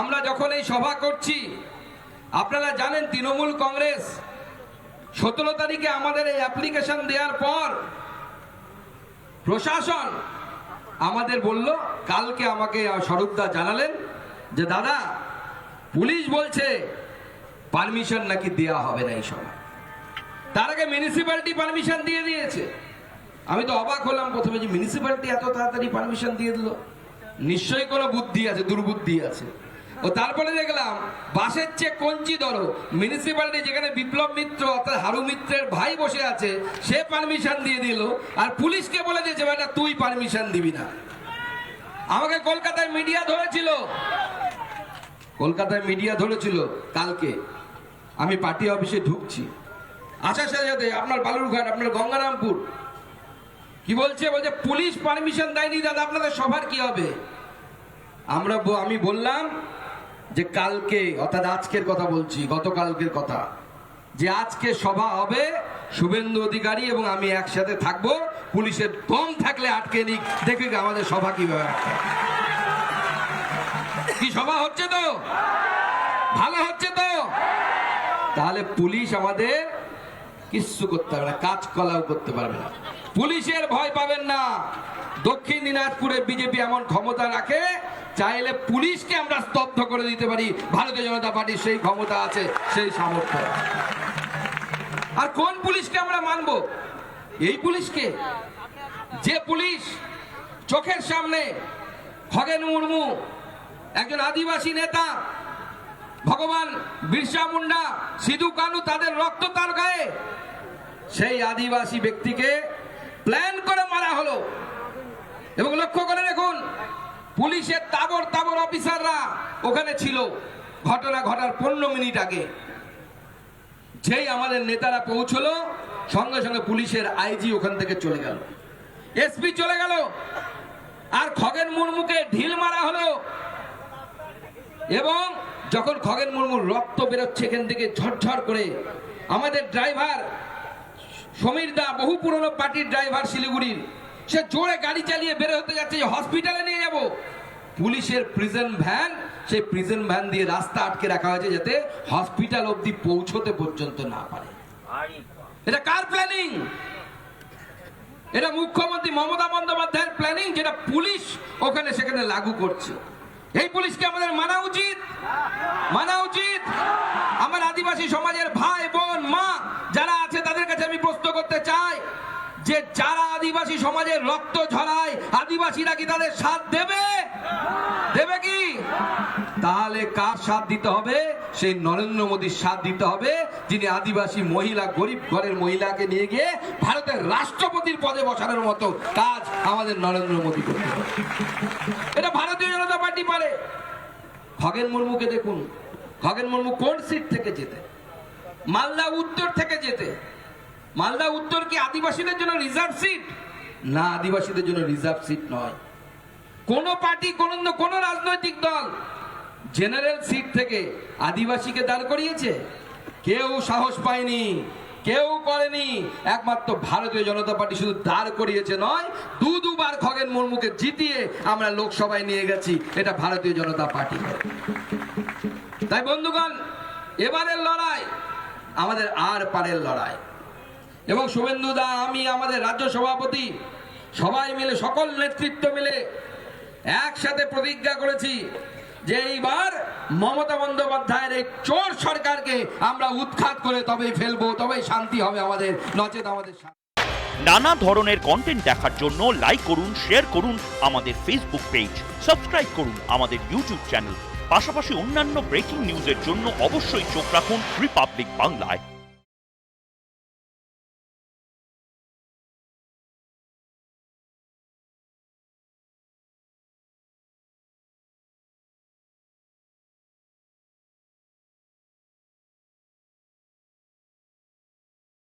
আমরা যখন এই সভা করছি, আপনারা জানেন তৃণমূল কংগ্রেস সতেরো তারিখে আমাদের এই অ্যাপ্লিকেশন দেওয়ার পর প্রশাসন আমাদের বলল, কালকে আমাকে স্বরূপদা জানালেন যে, দাদা, পুলিশ বলছে পারমিশন নাকি দেওয়া হবে না এই সময় তার আগে মিউনিসিপ্যালিটি পারমিশন দিয়ে দিয়েছে। আমি তো অবাক হলাম প্রথমে যে মিউনিসিপ্যালিটি এত তাড়াতাড়ি পারমিশন দিয়ে দিল। নিশ্চয়ই কোনো বুদ্ধি আছে, দুর্বুদ্ধি আছে। ও তারপরে দেখলাম, বাসের চেয়ে কঞ্চি ধরো। মিউনিসিপ্যালিটি যেখানে বিপ্লব মিত্র অর্থাৎ হারু মিত্রের ভাই বসে আছে, সে পারমিশন দিয়ে দিল। আর পুলিশকে বলে দিয়েছে, বেটা, তুই পারমিশন দিবি না। আমাকে কলকাতায় মিডিয়া ধরেছিল। কলকাতায় মিডিয়া ধরেছিল কালকে। আমি পার্টি অফিসে ঢুকছি। আসার সাথে সাথে আপনার বালুরঘাট, আপনার গঙ্গারামপুর। কি বলছে? বলছে, পুলিশ পারমিশন দেয়নি, দাদা, আপনাদের সবার কি হবে? আমরা আমি বললাম যে কালকে, অর্থাৎ আজকের কথা বলছি, গতকালকের কথা। যে আজকে সভা হবে, শুভেন্দু অধিকারী এবং আমি একসাথে থাকব। পুলিশের দম থাকলে আটকে নিক। দেখে আমাদের সভা কীভাবে। কি সভা হচ্ছে তো? ভালো হচ্ছে তো? তাহলে পুলিশ আমাদের কিচ্ছু করতে পারবে না কাজ কলাও করতে পারবে না। পুলিশের ভয় পাবেন না। দক্ষিণ দিনাজপুরে বিজেপি এমন ক্ষমতা রাখে চাইলে পুলিশকে আমরা স্তব্ধ করে দিতে পারি। ভারতীয় জনতা পার্টির সেই ক্ষমতা আছে, সেই সামর্থ্য। আর কোন পুলিশকে আমরা মানব? এই পুলিশকে? যে পুলিশ চোখের সামনে খগেন মুর্মু, একজন আদিবাসী নেতা, ভগবান বিরসা মুন্ডা, সিধু কানু, তাদের রক্ত তার গায়ে, সেই আদিবাসী ব্যক্তিকে প্ল্যান করে মারা হলো। এবং লক্ষ্য করে দেখুন পুলিশের তাবর তাবর অফিসাররা ওখানে ছিল। ঘটনা ঘটার পনেরো মিনিট আগে। যেই আমাদের নেতারা পৌঁছলো, সঙ্গে সঙ্গে পুলিশের আইজি ওখান থেকে চলে গেল। এসপি চলে গেল। আর খগেন মুর্মুকে ঢিল মারা হলো। এবং যখন খগেন মুর্মুর রক্ত বেরোচ্ছে এখান থেকে ঝরঝর করে, আমাদের ড্রাইভার সমীর দা, বহু পুরনো পার্টির ড্রাইভার শিলিগুড়ির, সে জোরে গাড়ি চালিয়ে বের হতে যাচ্ছে হসপিটালে নিয়ে পুলিশের প্রিজন ভ্যান সেই প্রিজন ভ্যান দিয়ে রাস্তা আটকে রাখা হয়েছে যাতে হসপিটাল অবধি পৌঁছতে পর্যন্ত না পারে। এটা কার প্ল্যানিং এটা মুখ্যমন্ত্রী মমতা বন্দ্যোপাধ্যায়ের প্ল্যানিং যেটা পুলিশ ওখানে সেখানে লাগু করছে। এই পুলিশকে আমাদের মানা উচিত। মানা উচিত। আমার আদিবাসী সমাজের ভাই, বোন, মা যারা আছে তাদের কাছে আমি প্রশ্ন করতে যে যারা আদিবাসী সমাজের রক্ত ঝরায়, আদিবাসীরা কি তাদের সাথ দেবে? দেবে কি? তাহলে কার সাথ দিতে হবে? সেই নরেন্দ্র মোদীর সাথ দিতে হবে, যিনি আদিবাসী মহিলা, গরিব ঘরের মহিলাকে নিয়ে গিয়ে ভারতের রাষ্ট্রপতির পদে বসানোর মতো কাজ আমাদের নরেন্দ্র মোদী করতে এটা ভারতীয় জনতা পার্টি পারে। খগেন মুর্মুকে দেখুন। খগেন মুর্মু কোন সিট থেকে যেতে মালদা উত্তর থেকে যেতে মালদা উত্তর কি আদিবাসীদের জন্য রিজার্ভ সিট না, আদিবাসীদের জন্য রিজার্ভ সিট নয়। কোন পার্টি, কোন কোন রাজনৈতিক দল জেনারেল সিট থেকে আদিবাসীকে দাঁড় করিয়েছে? কেউ সাহস পায়নি, কেউ করেনি। একমাত্র ভারতীয় জনতা পার্টি শুধু দাঁড় করিয়েছে নয়, দু দুবার খগেন মুর্মুকে জিতিয়ে আমরা লোকসভায় নিয়ে গেছি, এটা ভারতীয় জনতা পার্টি তাই বন্ধুগণ, এবারের লড়াই আমাদের আর পারের লড়াই। এবং শুভেন্দু দা, আমি আমাদের রাজ্য সভাপতি, সবাই মিলে, সকল নেতৃত্ব মিলে একসাথে প্রতিজ্ঞা করেছি যে এইবার মমতা বন্দ্যোপাধ্যায়ের এই চোর সরকারকে আমরা উৎখাত করে তবেই ফেলব, তবেই শান্তি হবে আমাদের, নচেত আমাদের নানা ধরনের কন্টেন্ট দেখার জন্য লাইক করুন শেয়ার করুন আমাদের ফেসবুক পেজ সাবস্ক্রাইব করুন আমাদের ইউটিউব চ্যানেল পাশাপাশি অন্যান্য ব্রেকিং নিউজের জন্য অবশ্যই চোখ রাখুন রিপাবলিক বাংলায়